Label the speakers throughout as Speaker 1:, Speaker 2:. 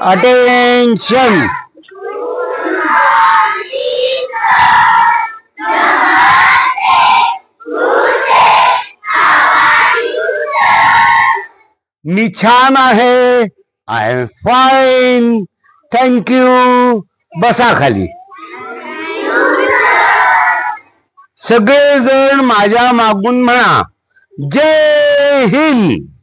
Speaker 1: Attention मी छान आहे I am fine thank you बसा खाली. सगळेजण माझ्या मागून म्हणा. जय हिंद.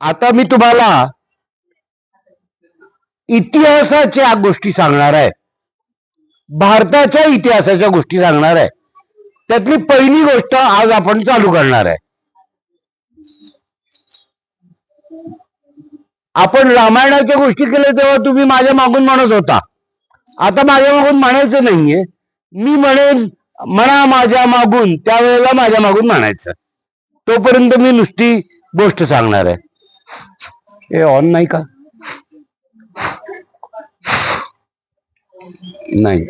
Speaker 1: आता मी तुम्हाला इतिहासाच्या गोष्टी सांगणार आहे. भारताच्या इतिहासाच्या गोष्टी सांगणार आहे. त्यातली पहिली गोष्ट आज आपण चालू करणार आहे. आपण रामायणाच्या गोष्टी केल्या तेव्हा तुम्ही माझ्या मागून म्हणत होता. आता माझ्या मागून म्हणायचं नाहीये. मी म्हणेन म्हणा माझ्या मागून त्यावेळेला माझ्या मागून म्हणायचं. तोपर्यंत मी नुसती गोष्ट सांगणार आहे. हे ऑन नाही का नाही।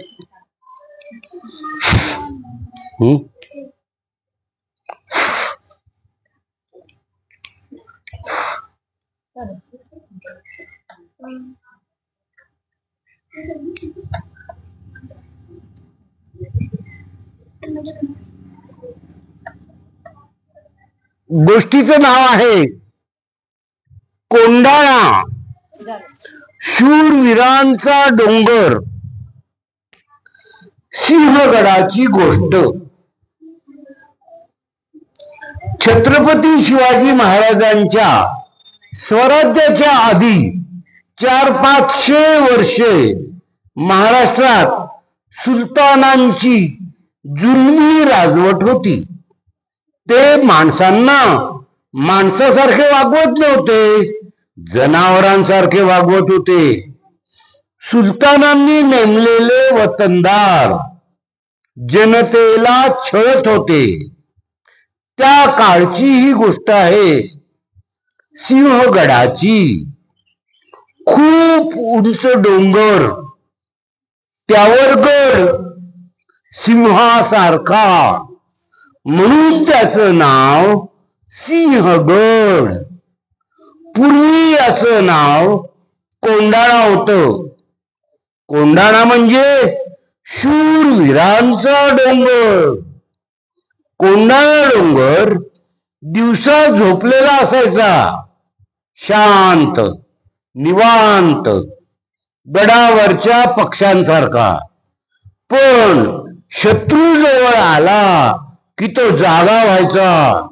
Speaker 1: हम्म। गोष्टीचं नाव आहे कोंडाणा शूरवीरांचा डोंगर. सिंहगडाची गोष्ट. छत्रपती शिवाजी महाराजांच्या स्वराज्याच्या आधी चार पाचशे वर्षे महाराष्ट्रात सुलतानांची जुलमी राजवट होती. ते माणसांना माणसासारखे वागवत नव्हते. जनावरांसारखे वागवत होते. सुलतानांनी नेमलेले वतनदार जनतेला छळत होते. त्या काळची ही गोष्ट आहे. सिंहगडाची. खूप उंच डोंगर. त्यावर गड सिंहासारखा. म्हणून त्याचं नाव सिंहगड. पूर्वी असं नाव कोंडाणा होत. कोंडाणा म्हणजे शूरवीरांचा डोंगर. कोंडाणा डोंगर दिवसा झोपलेला असायचा. शांत निवांत गडावरच्या पक्ष्यांसारखा. पण शत्रू जवळ आला की तो जागा व्हायचा.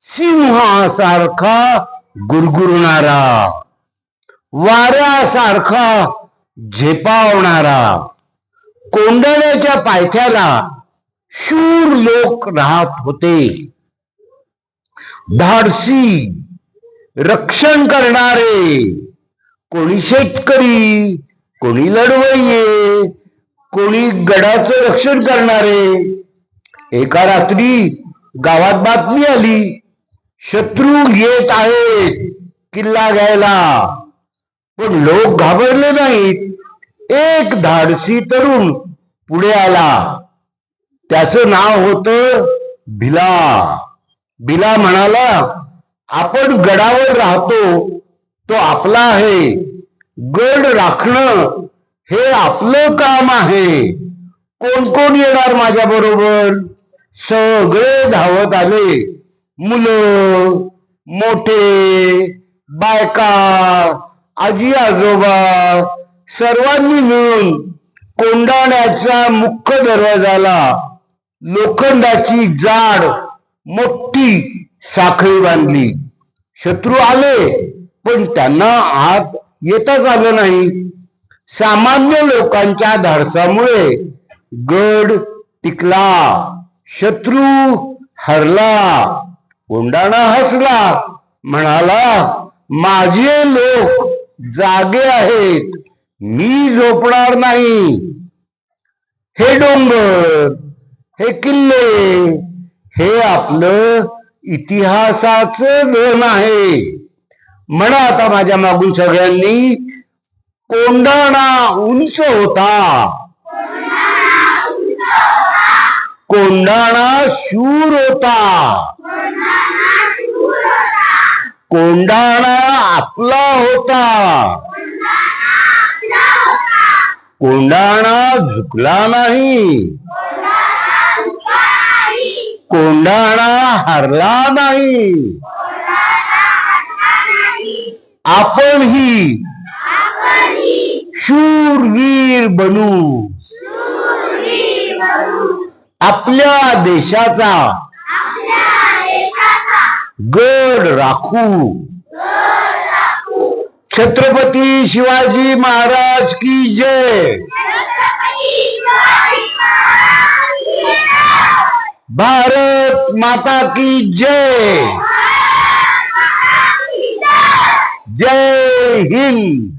Speaker 1: सिंहासारखा गुरगुरणारा. वाऱ्यासारखा झेपावणारा. कोंडण्याच्या पायथ्याला शूर लोक राहत होते. धाडसी रक्षण करणारे. कोणी शेतकरी कोणी लढवये कोणी गडाचं रक्षण करणारे. एका रात्री गावात बातमी आली. शत्रू येत आहेत किल्ला घ्यायला. पण लोक घाबरले नाहीत. एक धाडसी तरुण पुढे आला. त्याचं नाव होत भिला. भिला म्हणाला आपण गडावर राहतो. तो आपला आहे. गड राखणं हे आपलं काम आहे. कोण कोण येणार माझ्या बरोबर सगळे धावत आले. मुलं मोठे बायका आजी आजोबा सर्वांनी मिळून कोंडाण्याच्या मुख्य दरवाजाला लोखंडाची जाड मोठी साखळी बांधली. शत्रू आले पण त्यांना आत येताच आलं नाही. सामान्य लोकांच्या धाडसामुळे गड टिकला शत्रू हरला. कोंडाणा हसला म्हणाला माझे लोक जागे आहेत मी झोपणार नाही. हे डोंगर हे किल्ले हे आपलं इतिहासाचं धन आहे. म्हणा आता माझ्या मागून सगळ्यांनी कोंडाणा उंच होता. कोंढाणा शूर होता. कोंढाणा आपला होता. कोंढाणा झुकला नाही. कोंढाणा हरला नाही. आपण ही शूरवीर बनू. आपल्या देशाचा गड राखू. छत्रपती शिवाजी महाराज की जय. भारत माता की जय. जय हिंद.